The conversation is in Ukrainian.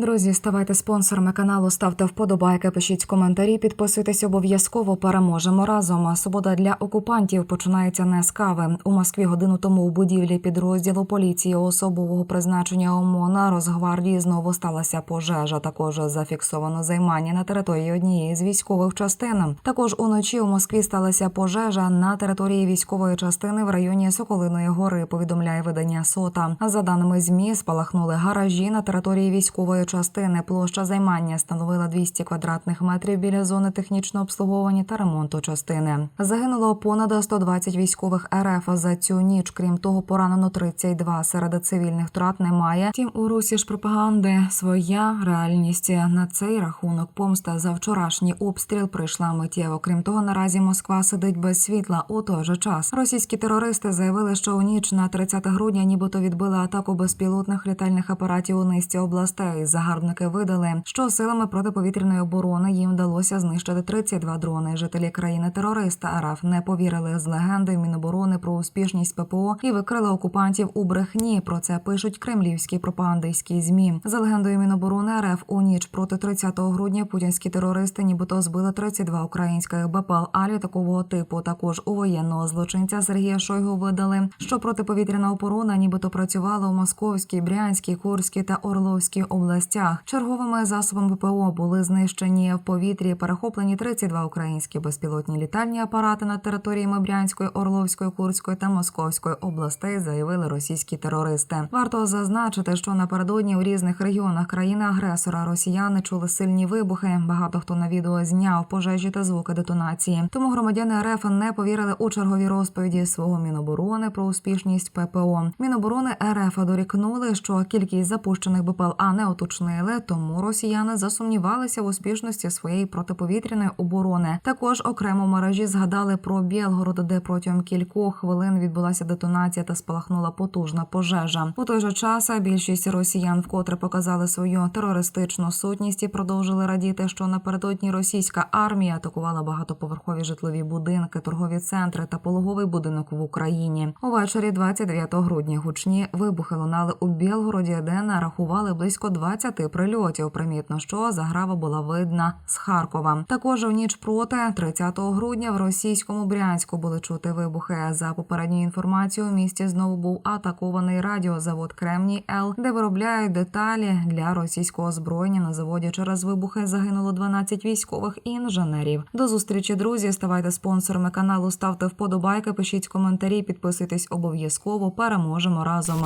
Друзі, ставайте спонсорами каналу, ставте вподобайки, пишіть коментарі, підписуйтесь обов'язково. Переможемо разом. Свобода для окупантів починається не з кави. У Москві годину тому у будівлі підрозділу поліції особового призначення ОМОНа Росгвардії знову сталася пожежа. Також зафіксовано займання на території однієї з військових частин. Також уночі у Москві сталася пожежа на території військової частини в районі Соколиної гори. Повідомляє видання Сота. За даними змі, спалахнули гаражі на території військової частини. Площа займання становила 200 квадратних метрів біля зони технічного обслуговування та ремонту частини. Загинуло понад 120 військових РФ за цю ніч. Крім того, поранено 32. Серед цивільних втрат немає. Тім у русі ж пропаганди своя реальність на цей рахунок. Помста за вчорашній обстріл прийшла миттєво. Крім того, наразі Москва сидить без світла. У той же час російські терористи заявили, що у ніч на 30 грудня нібито відбили атаку безпілотних літальних апаратів у низці областей. Загарбники видали, що силами протиповітряної оборони їм вдалося знищити 32 дрони. Жителі країни терориста РФ не повірили з легендою Міноборони про успішність ППО і викрили окупантів у брехні. Про це пишуть кремлівські пропагандистські змі. За легендою Міноборони РФ у ніч проти 30 грудня путінські терористи нібито збили 32 українських БПЛА літакового типу. Також у воєнного злочинця Сергія Шойгу видали, що протиповітряна оборона нібито працювала у Московській, Брянській, Курській та Орловській областях. Черговими засобами ППО були знищені в повітрі, перехоплені 32 українські безпілотні літальні апарати на територіями Брянської, Орловської, Курської та Московської областей, заявили російські терористи. Варто зазначити, що напередодні у різних регіонах країни-агресора росіяни чули сильні вибухи. Багато хто на відео зняв пожежі та звуки детонації. Тому громадяни РФ не повірили у чергові розповіді свого міноборони про успішність ППО. Міноборони РФ дорікнули, що кількість запущених БПЛА не уточнили, тому росіяни засумнівалися в успішності своєї протиповітряної оборони. Також окремо мережі згадали про Білгород, де протягом кількох хвилин відбулася детонація та спалахнула потужна пожежа. У той же час більшість росіян вкотре показали свою терористичну сутність і продовжили радіти, що напередодні російська армія атакувала багатоповерхові житлові будинки, торгові центри та пологовий будинок в Україні. Увечері 29 грудня гучні вибухи лунали у Білгороді, де нарахували близько 20 прильотів. Примітно, що заграва була видна з Харкова. Також у ніч проти 30 грудня в російському Брянську були чути вибухи. За попередньою інформацією, у місті знову був атакований радіозавод Кремній Л, де виробляють деталі для російського озброєння. На заводі через вибухи загинуло 12 військових інженерів. До зустрічі, друзі. Ставайте спонсорами каналу, ставте вподобайки, пишіть коментарі, підписуйтесь обов'язково. Переможемо разом.